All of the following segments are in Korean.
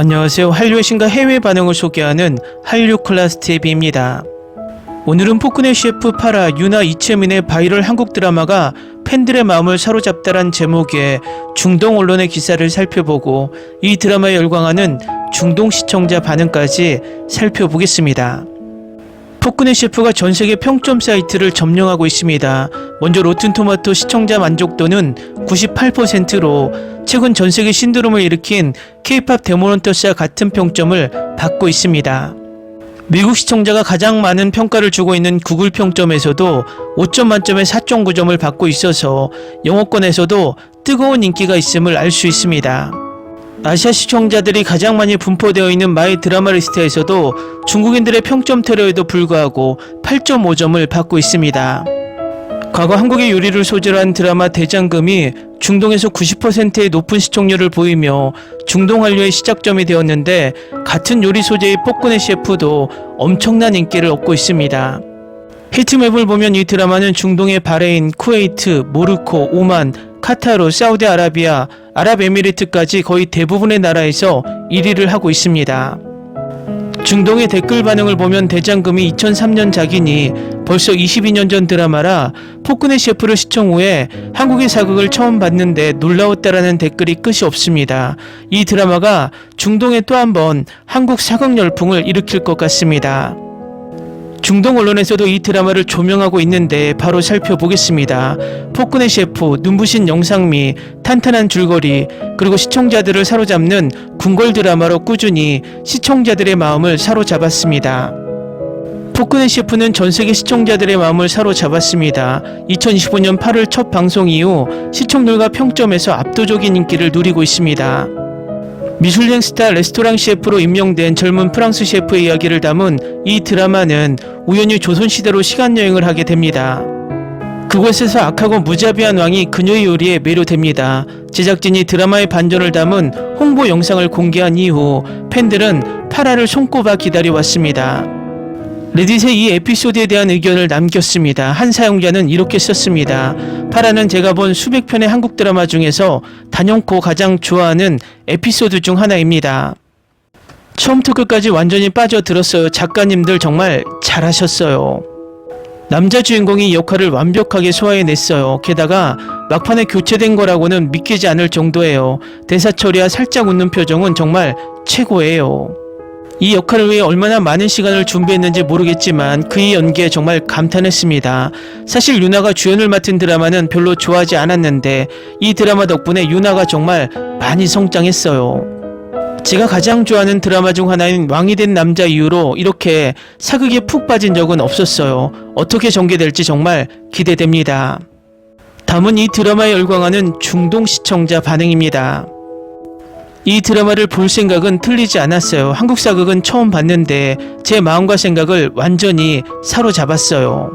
안녕하세요. 한류의 신과 해외 반응을 소개하는 한류 클래스 TV입니다. 오늘은 포크네 셰프 파라 유나 이채민의 바이럴 한국 드라마가 팬들의 마음을 사로잡다란 제목의 중동 언론의 기사를 살펴보고 이 드라마에 열광하는 중동 시청자 반응까지 살펴보겠습니다. 포크네 셰프가 전 세계 평점 사이트를 점령하고 있습니다. 먼저 로튼토마토 시청자 만족도는 98%로 최근 전 세계 신드롬을 일으킨 K-팝 데모넌터스와 같은 평점을 받고 있습니다. 미국 시청자가 가장 많은 평가를 주고 있는 구글 평점에서도 5점 만점에 4.9점을 받고 있어서 영어권에서도 뜨거운 인기가 있음을 알 수 있습니다. 아시아 시청자들이 가장 많이 분포되어 있는 마이 드라마 리스트에서도 중국인들의 평점 테러에도 불구하고 8.5점을 받고 있습니다. 과거 한국의 요리를 소재로 한 드라마 대장금이 중동에서 90%의 높은 시청률을 보이며 중동 한류의 시작점이 되었는데 같은 요리 소재의 포크네 셰프도 엄청난 인기를 얻고 있습니다. 히트맵을 보면 이 드라마는 중동의 바레인, 쿠웨이트, 모로코, 오만, 카타르, 사우디아라비아, 아랍에미리트까지 거의 대부분의 나라에서 1위를 하고 있습니다. 중동의 댓글 반응을 보면 대장금이 2003년 작이니 벌써 22년 전 드라마라 포크네 셰프를 시청 후에 한국의 사극을 처음 봤는데 놀라웠다라는 댓글이 끝이 없습니다. 이 드라마가 중동에 또 한 번 한국 사극 열풍을 일으킬 것 같습니다. 중동 언론에서도 이 드라마를 조명하고 있는데 바로 살펴보겠습니다. 포크네 셰프, 눈부신 영상미, 탄탄한 줄거리, 그리고 시청자들을 사로잡는 궁궐 드라마로 꾸준히 시청자들의 마음을 사로잡았습니다. 포크네 셰프는 전 세계 시청자들의 마음을 사로잡았습니다. 2025년 8월 첫 방송 이후 시청률과 평점에서 압도적인 인기를 누리고 있습니다. 미슐랭 스타 레스토랑 셰프로 임명된 젊은 프랑스 셰프의 이야기를 담은 이 드라마는 우연히 조선시대로 시간여행을 하게 됩니다. 그곳에서 악하고 무자비한 왕이 그녀의 요리에 매료됩니다. 제작진이 드라마의 반전을 담은 홍보 영상을 공개한 이후 팬들은 파라를 손꼽아 기다려왔습니다. 레딧에 이 에피소드에 대한 의견을 남겼습니다. 한 사용자는 이렇게 썼습니다. 파라는 제가 본 수백 편의 한국 드라마 중에서 단연코 가장 좋아하는 에피소드 중 하나입니다. 처음부터 끝까지 완전히 빠져들었어요. 작가님들 정말 잘하셨어요. 남자 주인공이 역할을 완벽하게 소화해냈어요. 게다가 막판에 교체된 거라고는 믿기지 않을 정도예요. 대사 처리와 살짝 웃는 표정은 정말 최고예요. 이 역할을 위해 얼마나 많은 시간을 준비했는지 모르겠지만 그의 연기에 정말 감탄했습니다. 사실 유나가 주연을 맡은 드라마는 별로 좋아하지 않았는데 이 드라마 덕분에 유나가 정말 많이 성장했어요. 제가 가장 좋아하는 드라마 중 하나인 왕이 된 남자 이후로 이렇게 사극에 푹 빠진 적은 없었어요. 어떻게 전개될지 정말 기대됩니다. 다음은 이 드라마에 열광하는 중동 시청자 반응입니다. 이 드라마를 볼 생각은 틀리지 않았어요. 한국 사극은 처음 봤는데 제 마음과 생각을 완전히 사로잡았어요.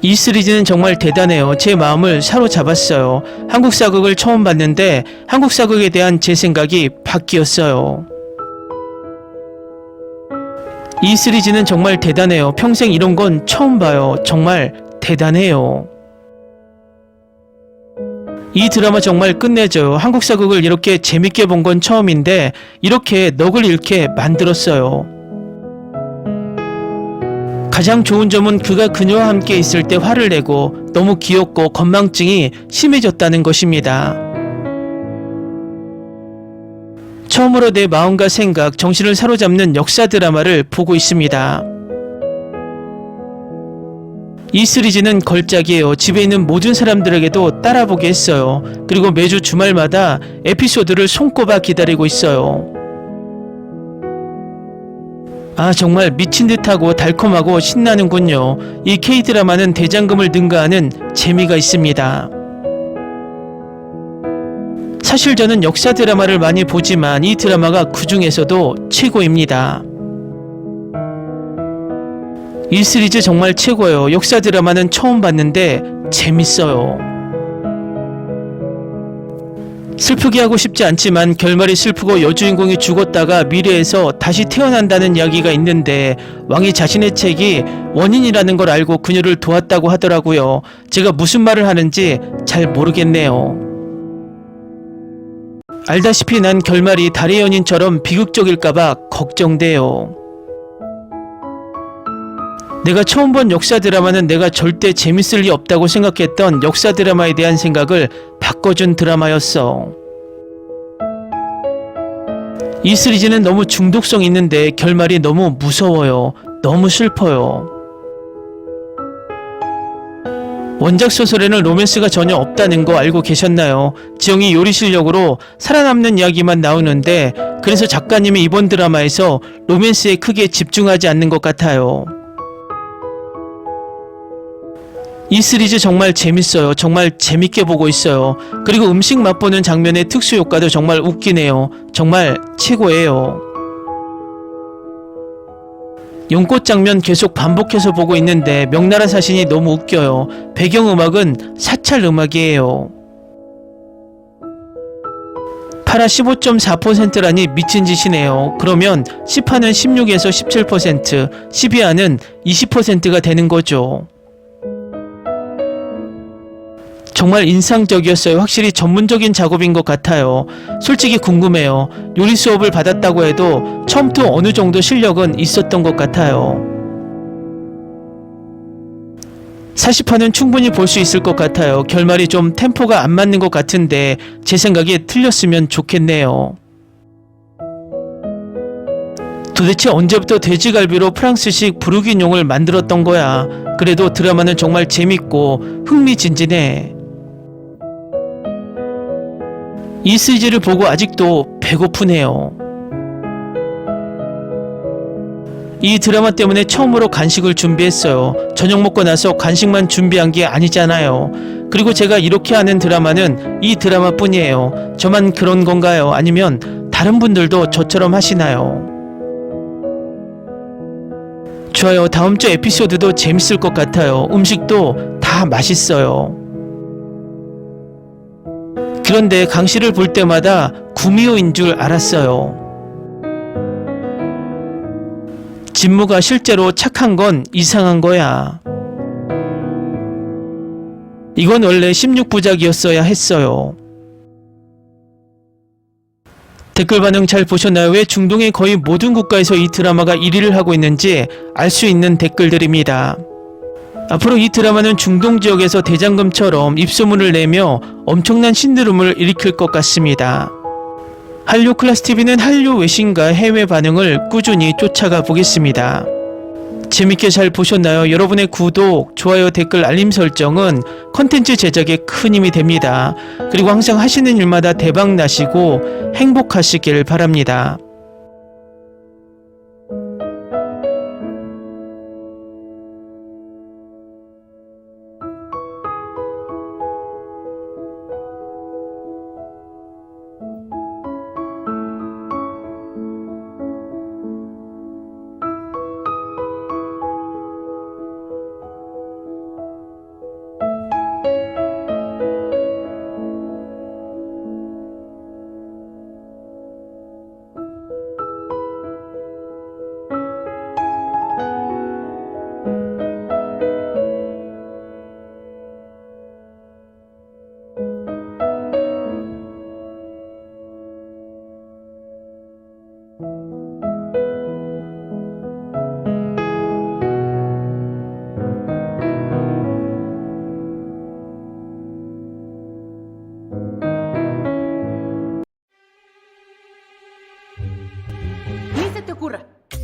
이 시리즈는 정말 대단해요. 제 마음을 사로잡았어요. 한국 사극을 처음 봤는데 한국 사극에 대한 제 생각이 바뀌었어요. 이 시리즈는 정말 대단해요. 평생 이런 건 처음 봐요. 정말 대단해요. 이 드라마 정말 끝내줘요. 한국 사극을 이렇게 재밌게 본 건 처음인데 이렇게 넋을 잃게 만들었어요. 가장 좋은 점은 그가 그녀와 함께 있을 때 화를 내고 너무 귀엽고 건망증이 심해졌다는 것입니다. 처음으로 내 마음과 생각, 정신을 사로잡는 역사 드라마를 보고 있습니다. 이 시리즈는 걸작이에요. 집에 있는 모든 사람들에게도 따라보게 했어요. 그리고 매주 주말마다 에피소드를 손꼽아 기다리고 있어요. 아, 정말 미친 듯하고 달콤하고 신나는군요. 이 K-드라마는 대장금을 능가하는 재미가 있습니다. 사실 저는 역사 드라마를 많이 보지만 이 드라마가 그 중에서도 최고입니다. 이 시리즈 정말 최고예요. 역사 드라마는 처음 봤는데 재밌어요. 슬프게 하고 싶지 않지만 결말이 슬프고 여주인공이 죽었다가 미래에서 다시 태어난다는 이야기가 있는데 왕이 자신의 책이 원인이라는 걸 알고 그녀를 도왔다고 하더라고요. 제가 무슨 말을 하는지 잘 모르겠네요. 알다시피 난 결말이 달의 연인처럼 비극적일까봐 걱정돼요. 내가 처음 본 역사 드라마는 내가 절대 재밌을 리 없다고 생각했던 역사 드라마에 대한 생각을 바꿔준 드라마였어. 이 시리즈는 너무 중독성 있는데 결말이 너무 무서워요. 너무 슬퍼요. 원작 소설에는 로맨스가 전혀 없다는 거 알고 계셨나요? 지영이 요리 실력으로 살아남는 이야기만 나오는데 그래서 작가님이 이번 드라마에서 로맨스에 크게 집중하지 않는 것 같아요. 이 시리즈 정말 재밌어요. 정말 재밌게 보고 있어요. 그리고 음식 맛보는 장면의 특수 효과도 정말 웃기네요. 정말 최고예요. 연꽃 장면 계속 반복해서 보고 있는데 명나라 사신이 너무 웃겨요. 배경음악은 사찰 음악이에요. 파라 15.4%라니 미친 짓이네요. 그러면 10화는 16에서 17%, 12화는 20%가 되는 거죠. 정말 인상적이었어요. 확실히 전문적인 작업인 것 같아요. 솔직히 궁금해요. 요리 수업을 받았다고 해도 처음부터 어느 정도 실력은 있었던 것 같아요. 40화는 충분히 볼 수 있을 것 같아요. 결말이 좀 템포가 안 맞는 것 같은데 제 생각에 틀렸으면 좋겠네요. 도대체 언제부터 돼지갈비로 프랑스식 부르기뇽을 만들었던 거야. 그래도 드라마는 정말 재밌고 흥미진진해. 이 시리즈를 보고 아직도 배고프네요. 이 드라마 때문에 처음으로 간식을 준비했어요. 저녁 먹고 나서 간식만 준비한 게 아니잖아요. 그리고 제가 이렇게 하는 드라마는 이 드라마뿐이에요. 저만 그런 건가요? 아니면 다른 분들도 저처럼 하시나요? 좋아요. 다음 주 에피소드도 재밌을 것 같아요. 음식도 다 맛있어요. 그런데 강 씨를 볼 때마다 구미호인 줄 알았어요. 진무가 실제로 착한 건 이상한 거야. 이건 원래 16부작이었어야 했어요. 댓글 반응 잘 보셨나요? 왜 중동의 거의 모든 국가에서 이 드라마가 1위를 하고 있는지 알 수 있는 댓글들입니다. 앞으로 이 드라마는 중동 지역에서 대장금처럼 입소문을 내며 엄청난 신드롬을 일으킬 것 같습니다. 한류 클래스 TV는 한류 외신과 해외 반응을 꾸준히 쫓아가 보겠습니다. 재밌게 잘 보셨나요? 여러분의 구독, 좋아요, 댓글, 알림 설정은 컨텐츠 제작에 큰 힘이 됩니다. 그리고 항상 하시는 일마다 대박 나시고 행복하시길 바랍니다.